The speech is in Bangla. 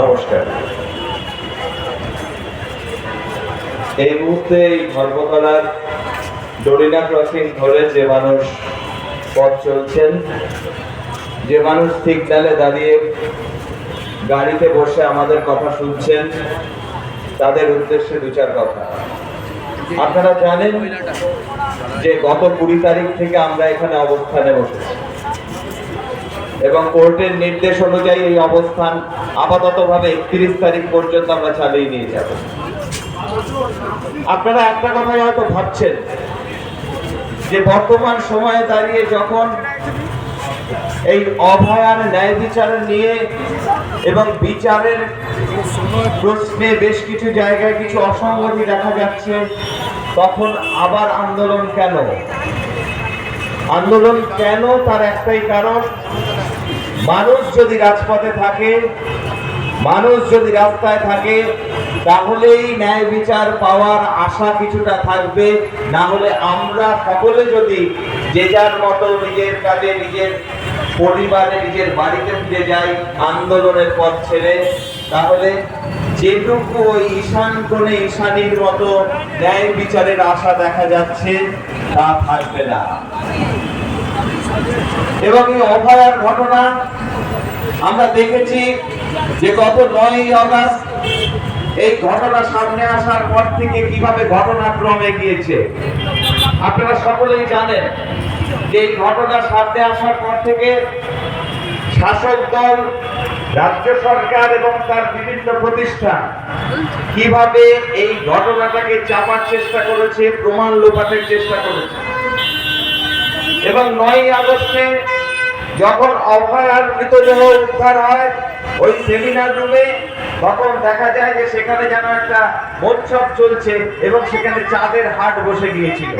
নমস্কার। এই মুহূর্তে এই ধর্মতলার ডরিনা ক্রসিং ধরে যে মানুষ পথ চলছেন, যে মানুষ সিগনালে দাঁড়িয়ে গাড়িতে বসে আমাদের কথা শুনছেন, তাদের উদ্দেশ্যে দু চার কথা। আপনারা জানেন যে গত কুড়ি তারিখ থেকে আমরা এখানে অবস্থানে বসেছি। এবং কোর্টের নির্দেশ অনুযায়ী এই অবস্থান আপাততভাবে একত্রিশ তারিখ পর্যন্ত আমরা চালিয়ে নিয়ে যাব। আপনারা একটা কথাই হয়তো ভাবছেন, যে বর্তমান সময়ে দাঁড়িয়ে যখন এই অভয়ার ন্যায় বিচার নিয়ে এবং বিচারের প্রশ্নে বেশ কিছু জায়গায় কিছু অসঙ্গতি দেখা যাচ্ছে, তখন আবার আন্দোলন কেন? আন্দোলন কেন তার একটাই কারণ? মানুষ যদি রাজপথে থাকে, মানুষ যদি রাস্তায় থাকে, তাহলেই ন্যায় বিচার পাওয়ার আশা কিছুটা থাকবে। না হলে আমরা সকলে যদি যে যার মতো নিজের কাজে, নিজের পরিবারে, নিজের বাড়িতে ফিরে যাই, আন্দোলনের পথ ছেড়ে তাহলে যেটুকু ওই ঈশান কোণে ঈশানীর মতো ন্যায় বিচারের আশা দেখা যাচ্ছে, তা থাকবে না। এবং এই অভয়ার ঘটনা আমরা দেখেছি যে গত নয় আগস্ট এই ঘটনা সামনে আসার পর থেকে কীভাবে ঘটনাক্রমে গিয়েছে। আপনারা সকলেই জানেন যে এই ঘটনা সামনে আসার পর থেকে শাসক দল রাজ্য সরকার এবং তার বিভিন্ন প্রতিষ্ঠান কীভাবে এই ঘটনাটাকে চাপার চেষ্টা করেছে, প্রমাণ লোপাটের চেষ্টা করেছে। এবং নয় আগস্টে যখন অভয়ার মৃতদেহ উদ্ধার হয়, ওই সেমিনার রুমে তখন দেখা যায় যে সেখানে যেন একটা মোৎসব চলছে এবং সেখানে চাঁদের হাট বসে গিয়েছিল।